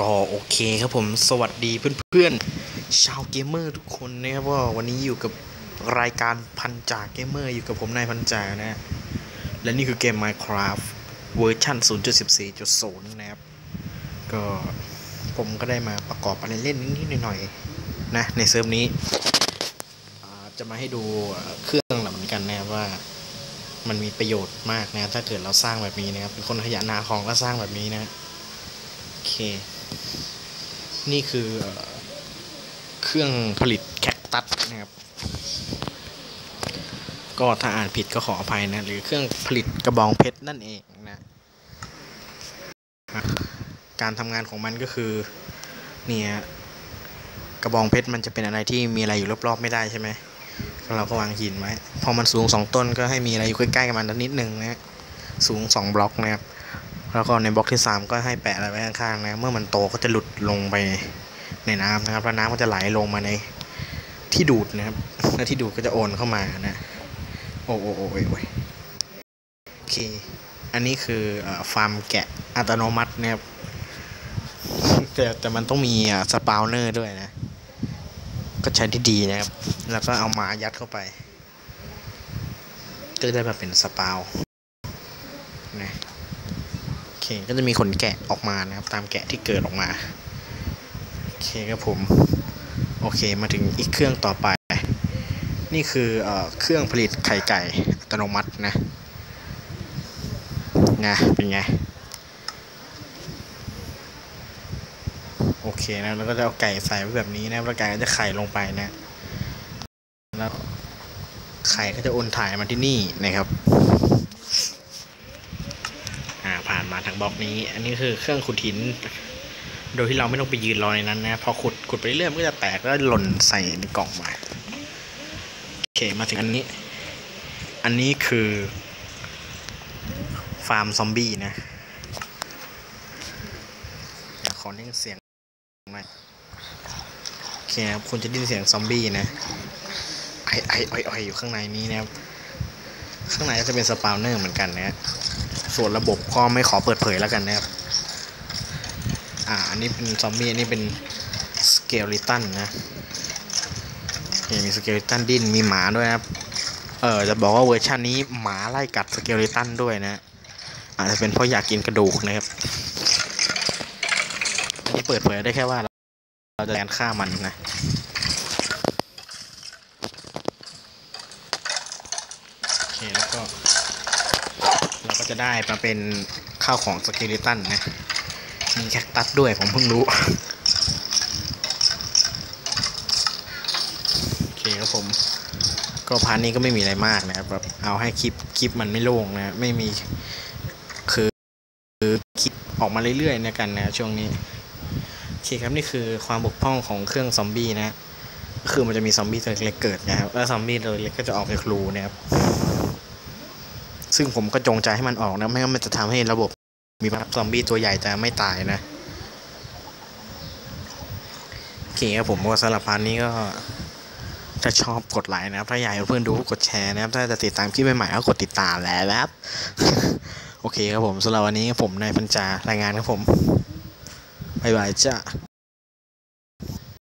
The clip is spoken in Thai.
ก็โอเคครับผมสวัสดีเพื่อนๆ ชาวเกมเมอร์ทุกคนนะครับว่าวันนี้อยู่กับรายการพันจ่าเกมเมอร์อยู่กับผมนายพันจ่านะและนี่คือเกม Minecraft เวอร์ชัน0.14.0 นะครับ ก็ผมก็ได้มาประกอบอะไรเล่นนิดๆหน่อยๆนะในเซิร์ฟนี้ จะมาให้ดูเครื่องเหมือนกันนะครับว่ามันมีประโยชน์มากนะ ถ้าเกิดเราสร้างแบบนี้นะครับเป็นคนขยันหาของก็สร้างแบบนี้นะโอเค นี่คือเอเครื่องผลิตแคคตัสนะครับ ก็ถ้าอ่านผิดก็ขออภัยนะ หรือเครื่องผลิตกระบองเพชรนั่นเองนะ การทำงานของมันก็คือ เนี่ยกระบองเพชรมันจะเป็นอะไรที่มีอะไรอยู่รอบๆไม่ได้ใช่ไหมเราก็วางหินไว้ พอมันสูงสองต้นก็ให้มีอะไรอยู่ใกล้ๆกับมันนิดนึงนะ สูงสองบล็อกนะครับ แล้วก็ในบล็อกที่ 3 ก็ให้แปะอะไรไว้ข้างๆนะเมื่อมันโตก็จะหลุดลงไปในน้ำนะครับแล้วน้ำก็จะไหลลงมาในที่ดูดนะครับแล้วที่ดูดก็จะโอนเข้ามานะโอ้โอ้โอ้โอ้โอ้โอเคอันนี้คือฟาร์มแกะอัตโนมัตินะครับแต่แต่มันต้องมีสปาวเนอร์ด้วยนะ ก็ใช้ที่ดีนะครับ แล้วก็เอามายัดเข้าไปก็ได้มาเป็นสปาวนะ ก็จะมีขนแกะออกมานะครับ ตามแกะที่เกิดออกมา โอเคครับผม โอเคมาถึงอีกเครื่องต่อไป นี่คือเอเครื่องผลิตไข่ไก่อัตโนมัตินะไงเป็นไง โอเคนะแล้วก็จะเอาไก่ใส่ไว้แบบนี้นะแล้วไก่ก็จะไข่ลงไปนะ แล้วไข่ก็จะโอนถ่ายมาที่นี่นะครับ อ่าผ่านมาทาง บล็อกนี้ อันนี้คือเครื่องขุดหิน โดยที่เราไม่ต้องไปยืนรอในนั้นนะ พอขุดขุดไปเรื่อยมันก็จะแตกแล้วหล่นใส่ในกล่องมาโอเคมาถึงอันนี้ อันนี้คือฟาร์มซอมบี้นะขอเล่นเสียงหน่อยโอเคครับคุณจะได้ยินเสียงซอมบี้นะไอไอไอไออยู่ข้างในนี้นะครับข้างในก็จะเป็นสปาวเนอร์เหมือนกันนะ ส่วนระบบก็ไม่ขอเปิดเผยแล้วกันนะครับ อ่า อันนี้เป็นซอมบี้อันนี้เป็นสเกลิตันนะนี่มีสเกลิตันดิ้นมีหมาด้วยนะครับ เออจะบอกว่าเวอร์ชันนี้หมาไล่กัดสเกลิตันด้วยนะ อาจจะเป็นเพราะอยากกินกระดูกนะครับ อันนี้เปิดเผยได้แค่ว่าเราจะแลนฆ่ามันนะโอเคแล้วก็ เราก็จะได้มาเป็นข้าวของสเกลิตันนะ มีแคคตัสด้วยผมเพิ่งรู้ โอเคครับผม ก็พาร์ทนี้ก็ไม่มีอะไรมากนะครับแบบเอาให้คลิปคลิปมันไม่โล่งนะ ไม่มีคือคือคลิปออกมาเรื่อยๆนะกันนะช่วงนี้ โอเคครับนี่คือความบกพร่องของเครื่องซอมบี้นะคือมันจะมีซอมบี้ตัวเล็กๆเกิดนะครับ แล้วซอมบี้ตัวเล็กก็จะออกจากรูนะครับ ซึ่งผมก็จงใจให้มันออกนะ ไม่งั้นมันจะทำให้ระบบมีภาพซอมบี้ตัวใหญ่แต่ไม่ตายนะ โอเคครับผมว่าสำหรับพาร์ทนี้ก็ ถ้าชอบกดไลค์นะครับ ถ้าอยากให้เพื่อนดูกดแชร์นะครับ ถ้าจะติดตามคลิปใหม่ๆก็กดติดตามแล้วนะครับ โอเคครับผมสำหรับวันนี้ผมนายพันจารายงานครับผมบ๊ายบายจ้า